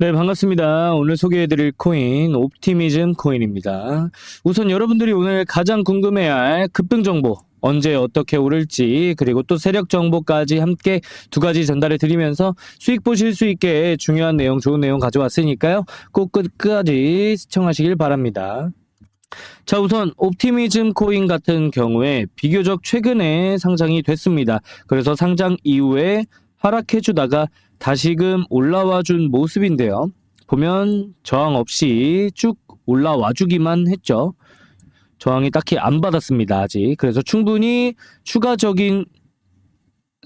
네, 반갑습니다. 오늘 소개해드릴 코인, 옵티미즘 코인입니다. 우선 여러분들이 오늘 가장 궁금해할 급등 정보, 언제 어떻게 오를지, 그리고 또 세력 정보까지 함께 두 가지 전달해 드리면서 수익 보실 수 있게 중요한 내용, 좋은 내용 가져왔으니까요. 꼭 끝까지 시청하시길 바랍니다. 자, 우선 옵티미즘 코인 같은 경우에 비교적 최근에 상장이 됐습니다. 그래서 상장 이후에 하락해 주다가 다시금 올라와 준 모습인데요. 보면 저항 없이 쭉 올라와 주기만 했죠. 저항이 딱히 안 받았습니다. 아직. 그래서 충분히 추가적인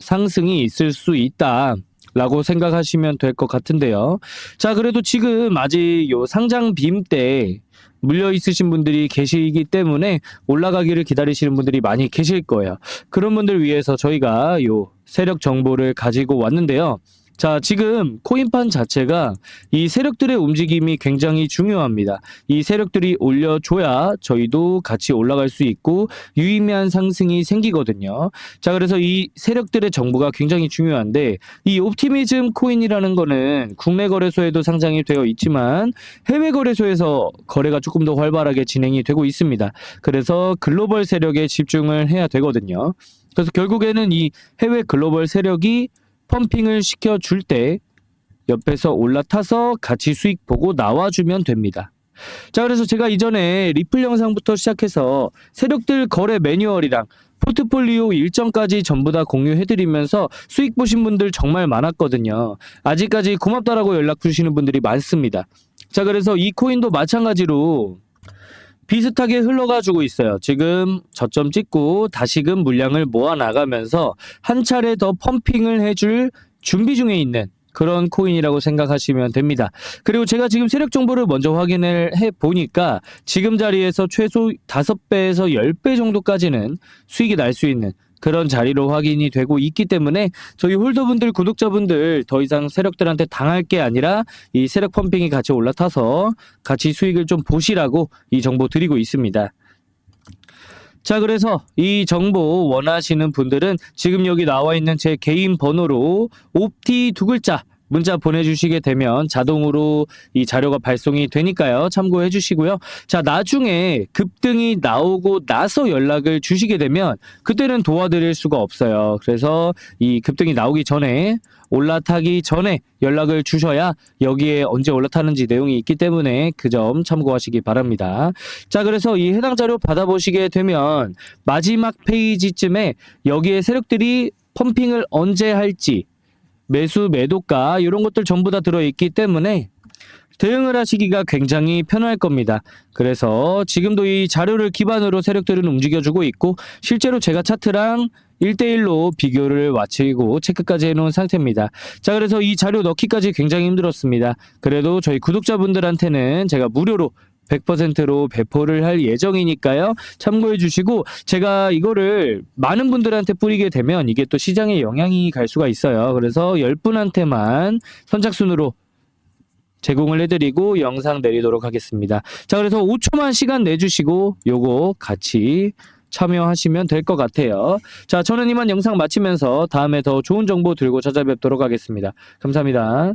상승이 있을 수 있다. 라고 생각하시면 될 것 같은데요. 자, 그래도 지금 아직 요 상장 빔 때 물려 있으신 분들이 계시기 때문에 올라가기를 기다리시는 분들이 많이 계실 거예요. 그런 분들 위해서 저희가 요 세력 정보를 가지고 왔는데요. 자, 지금 코인판 자체가 이 세력들의 움직임이 굉장히 중요합니다. 이 세력들이 올려줘야 저희도 같이 올라갈 수 있고 유의미한 상승이 생기거든요. 자, 그래서 이 세력들의 정보가 굉장히 중요한데 이 옵티미즘 코인이라는 거는 국내 거래소에도 상장이 되어 있지만 해외 거래소에서 거래가 조금 더 활발하게 진행이 되고 있습니다. 그래서 글로벌 세력에 집중을 해야 되거든요. 그래서 결국에는 이 해외 글로벌 세력이 펌핑을 시켜줄 때 옆에서 올라타서 같이 수익 보고 나와주면 됩니다. 자, 그래서 제가 이전에 리플 영상부터 시작해서 세력들 거래 매뉴얼이랑 포트폴리오 일정까지 전부 다 공유해드리면서 수익 보신 분들 정말 많았거든요. 아직까지 고맙다라고 연락 주시는 분들이 많습니다. 자, 그래서 이 코인도 마찬가지로 비슷하게 흘러가지고 있어요. 지금 저점 찍고 다시금 물량을 모아 나가면서 한 차례 더 펌핑을 해줄 준비 중에 있는 그런 코인이라고 생각하시면 됩니다. 그리고 제가 지금 세력 정보를 먼저 확인을 해 보니까 지금 자리에서 최소 5배에서 10배 정도까지는 수익이 날 수 있는 그런 자리로 확인이 되고 있기 때문에 저희 홀더분들 구독자분들 더 이상 세력들한테 당할 게 아니라 이 세력 펌핑이 같이 올라타서 같이 수익을 좀 보시라고 이 정보 드리고 있습니다. 자, 그래서 이 정보 원하시는 분들은 지금 여기 나와 있는 제 개인 번호로 옵티 두 글자 문자 보내주시게 되면 자동으로 이 자료가 발송이 되니까요. 참고해 주시고요. 자, 나중에 급등이 나오고 나서 연락을 주시게 되면 그때는 도와드릴 수가 없어요. 그래서 이 급등이 나오기 전에 올라타기 전에 연락을 주셔야 여기에 언제 올라타는지 내용이 있기 때문에 그 점 참고하시기 바랍니다. 자, 그래서 이 해당 자료 받아보시게 되면 마지막 페이지쯤에 여기에 세력들이 펌핑을 언제 할지 매수 매도가 이런 것들 전부 다 들어있기 때문에 대응을 하시기가 굉장히 편할 겁니다. 그래서 지금도 이 자료를 기반으로 세력들은 움직여주고 있고 실제로 제가 차트랑 1대1로 비교를 마치고 체크까지 해놓은 상태입니다. 자, 그래서 이 자료 넣기까지 굉장히 힘들었습니다. 그래도 저희 구독자분들한테는 제가 무료로 100%로 배포를 할 예정이니까요. 참고해 주시고 제가 이거를 많은 분들한테 뿌리게 되면 이게 또 시장에 영향이 갈 수가 있어요. 그래서 10분한테만 선착순으로 제공을 해드리고 영상 내리도록 하겠습니다. 자, 그래서 5초만 시간 내주시고 요거 같이 참여하시면 될 것 같아요. 자, 저는 이만 영상 마치면서 다음에 더 좋은 정보 들고 찾아뵙도록 하겠습니다. 감사합니다.